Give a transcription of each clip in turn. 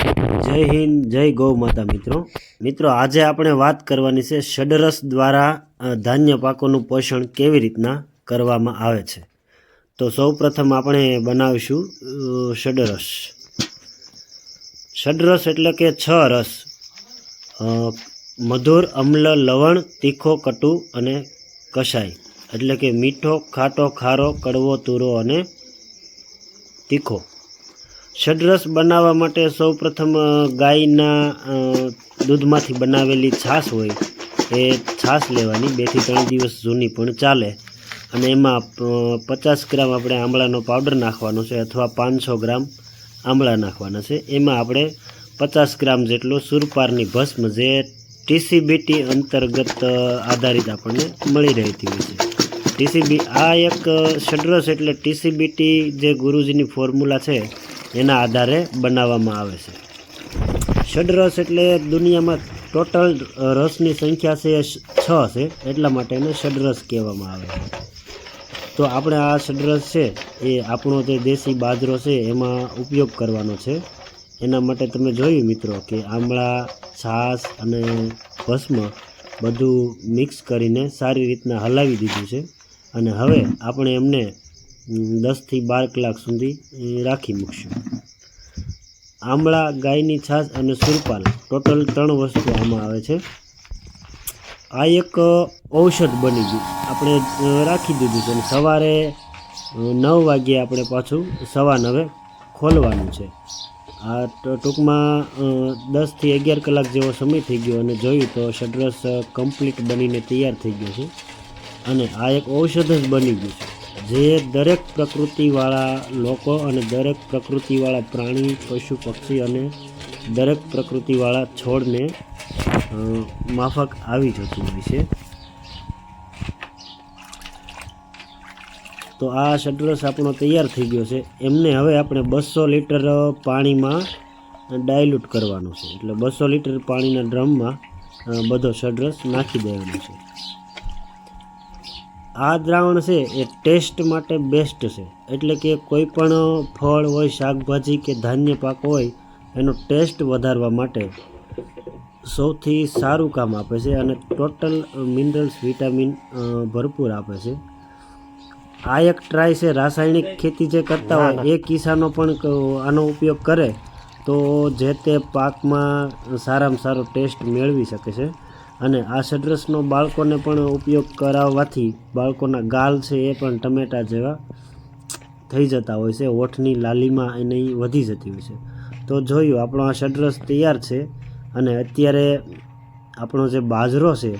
જય હિન્દ, જય ગૌ માતા મિત્રો. મિત્રો, આજે આપણે વાત કરવાની છે ષડરસ દ્વારા ધાન્ય પાકોનું પોષણ કેવી રીતના કરવામાં આવે છે. તો સૌ પ્રથમ આપણે બનાવીશું ષડરસ. ષડરસ એટલે કે છ રસ. મધુર, અમ્લ, લવણ, તીખો, કટુ અને કષાય એટલે કે મીઠો, ખાટો, ખારો, કડવો, તુરો અને તીખો. ષડરસ બનાવવા માટે સૌપ્રથમ ગાયના દૂધમાંથી બનાવેલી છાશ હોય, એ છાશ લેવાની. બેથી ત્રણ દિવસ જૂની પણ ચાલે. અને એમાં પચાસ ગ્રામ આપણે આમળાનો પાવડર નાખવાનો છે અથવા પાંચસો ગ્રામ આમળા નાખવાના છે. એમાં આપણે પચાસ ગ્રામ જેટલો સુરપારની ભસ્મ જે ટીસીબીટી અંતર્ગત આધારિત આપણને મળી રહેતી હોય છે. ટીસીબી આ એક ષડરસ એટલે ટીસીબીટી જે ગુરુજીની ફોર્મ્યુલા છે એના આધારે બનાવવામાં આવે છે. ષડરસ એટલે દુનિયામાં ટોટલ રસની સંખ્યા છે છ છે, એટલા માટે એને ષડરસ કહેવામાં આવે છે. તો આપણે આ ષડરસ છે, એ આપણો જે દેશી બાજરો છે, એમાં ઉપયોગ કરવાનો છે. એના માટે તમે જોયું મિત્રો કે આમળા, છાશ અને ભસ્મ બધું મિક્સ કરીને સારી રીતના હલાવી દીધું છે. અને હવે આપણે એમને દસથી બાર કલાક સુધી રાખી મૂકશું. આમળા ગાયની છાશ અને સુરપાલ ટોટલ ત્રણ વસ્તુ આમાં આવે છે. આ એક ઔષધ બની ગયું. આપણે રાખી દીધું છે અને સવારે નવ વાગ્યે આપણે પાછું સવા નવે ખોલવાનું છે. આ ટૂંકમાં દસથી અગિયાર કલાક જેવો સમય થઈ ગયો અને જોયું તો ષડરસ કમ્પ્લીટ બનીને તૈયાર થઈ ગયો છે. અને આ એક ઔષધ જ બની ગયું છે. જે દરેક પ્રકૃતિવાળા લોકો અને દરેક પ્રકૃતિવાળા પ્રાણી, પશુ, પક્ષી અને દરેક પ્રકૃતિવાળા છોડને માફક આવી જતું હોય છે. તો આ શટરસ આપણો તૈયાર થઈ ગયો છે. એમને હવે આપણે બસો લીટર પાણીમાં ડાયલ્યુટ કરવાનું છે. એટલે બસો લીટર પાણીના ડ્રમમાં બધો શટરસ નાખી દેવાનો છે. આ દ્રાવણ છે એ ટેસ્ટ માટે બેસ્ટ છે. એટલે કે કોઈ પણ ફળ હોય શાકભાજી કે ધાન્ય પાક હોય એનો ટેસ્ટ વધારવા માટે સૌથી સારું કામ આપે છે અને ટોટલ મિનરલ્સ વિટામિન ભરપૂર આપે છે. આ એક ટ્રાય છે. રાસાયણિક ખેતી જે કરતા હોય એ કિસાનો પણ આનો ઉપયોગ કરે તો જે તે પાકમાં સારામાં સારો ટેસ્ટ મેળવી શકે છે. અને આ સડરસનો બાળકોને પણ ઉપયોગ કરાવવાથી બાળકોના ગાલ છે એ પણ ટમેટા જેવા થઈ જતા હોય છે. ઓઠની લાલીમાં એની વધી જતી હોય છે. તો જોયું, આપણો આ સડરસ તૈયાર છે અને અત્યારે આપણો જે બાજરો છે,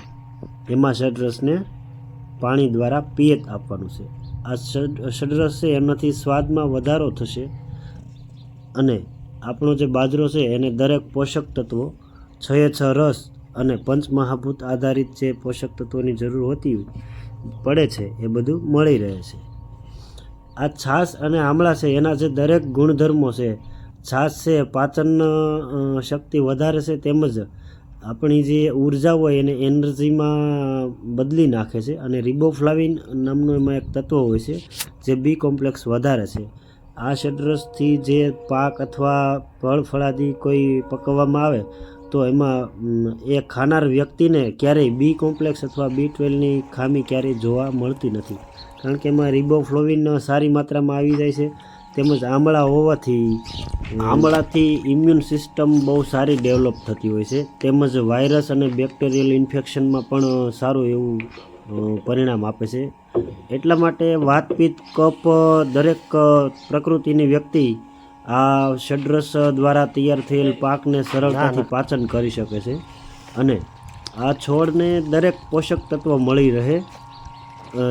એમાં સડરસને પાણી દ્વારા પિયત આપવાનું છે. આ સડરસ છે, એનાથી સ્વાદમાં વધારો થશે અને આપણો જે બાજરો છે, એને દરેક પોષક તત્વો છએ છ રસ અને પંચમહાભૂત આધારિત જે પોષક તત્વોની જરૂર હોતી પડે છે, એ બધું મળી રહે છે. આ છાશ અને આમળા છે, એના જે દરેક ગુણધર્મો છે, છાશ છે, પાચન શક્તિ વધારે છે, તેમજ આપણી જે ઊર્જા હોય એને એનર્જીમાં બદલી નાખે છે અને રિબોફ્લાવિન નામનું એમાં એક તત્વ હોય છે, જે બી કોમ્પ્લેક્સ વધારે છે. આ ષડરસથી જે પાક અથવા ફળ ફળાદી કોઈ પકવવામાં આવે તો એમાં એ ખાનાર વ્યક્તિને ક્યારેય બી કોમ્પ્લેક્સ અથવા બી ટ્વેલ્વની ખામી ક્યારેય જોવા મળતી નથી. કારણ કે એમાં રિબોફ્લોવિન સારી માત્રામાં આવી જાય છે. તેમજ આમળા હોવાથી આમળાથી ઇમ્યુન સિસ્ટમ બહુ સારી ડેવલપ થતી હોય છે. તેમજ વાયરસ અને બેક્ટેરિયલ ઇન્ફેક્શનમાં પણ સારું એવું પરિણામ આપે છે. એટલા માટે વાતપીત કફ દરેક પ્રકૃતિની વ્યક્તિ આ ષડરસ દ્વારા તૈયાર થયેલ પાકને સરળતાથી પાચન કરી શકે છે. અને આ છોડને દરેક પોષક તત્વ મળી રહે.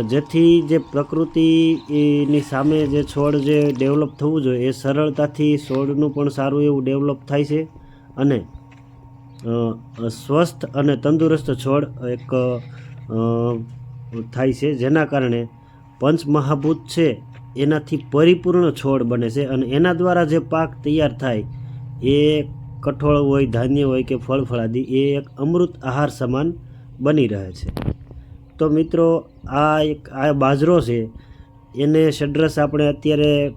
જેથી જે પ્રકૃતિની સામે જે છોડ જે ડેવલપ થવું જોઈએ એ સરળતાથી છોડનું પણ સારું એવું ડેવલપ થાય છે. અને સ્વસ્થ અને તંદુરસ્ત છોડ એક થાય છે. જેના કારણે પંચમહાભૂત છે. એનાથી પરિપૂર્ણ છોડ બને છે અને એના દ્વારા જે પાક તૈયાર થાય, એ કઠોળ હોય, ધાન્ય હોય કે ફળ ફળાદી, એ એક અમૃત આહાર સમાન બની રહે છે. તો મિત્રો, આ એક, આ બાજરો છે, એને સડરસ આપણે અત્યારે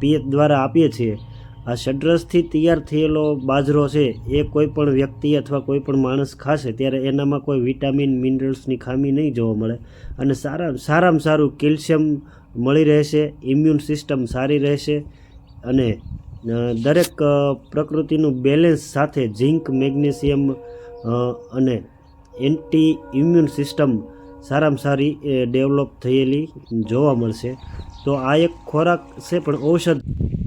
પિયત દ્વારા આપીએ છીએ. આ ષડરસથી તૈયાર થયેલો બાજરો છે, એ કોઈ પણ વ્યક્તિ અથવા કોઈ પણ માણસ ખાશે ત્યારે એનામાં કોઈ વિટામિન, મિનરલ્સની ખામી નહીં જોવા મળે અને સારા, સારામાં સારું કેલ્શિયમ મળી રહેશે, ઇમ્યુન સિસ્ટમ સારી રહેશે અને દરેક પ્રકૃતિનું બેલેન્સ સાથે ઝિંક, મેગ્નેશિયમ અને એન્ટી ઇમ્યુન સિસ્ટમ સારામાં સારી ડેવલપ થયેલી જોવા મળશે. તો આ એક ખોરાક છે, પણ ઔષધ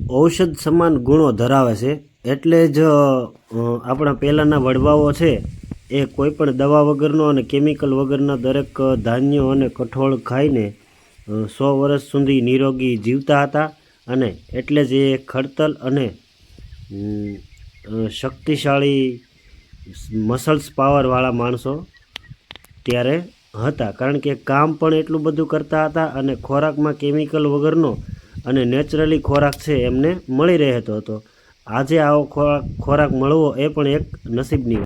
ઔષધ સમાન ગુણો ધરાવે છે, એટલે જ આપણા પહેલાંના વડવાઓ છે, એ કોઈ પણ દવા વગરનો અને કેમિકલ વગરના દરેક ધાન્યો અને કઠોળ ખાઈને સો વર્ષ સુધી નિરોગી જીવતા હતા અને એટલે જ એ ખડતલ અને શક્તિશાળી મસલ્સ પાવરવાળા માણસો ત્યારે હતા. કારણ કે કામ પણ એટલું બધું કરતા હતા અને ખોરાકમાં કેમિકલ વગરનો અને નેચરલી ખોરાક છે એમને મળી રહેતો હતો. આજે આવો ખોરાક મળવો એ પણ એક નસીબની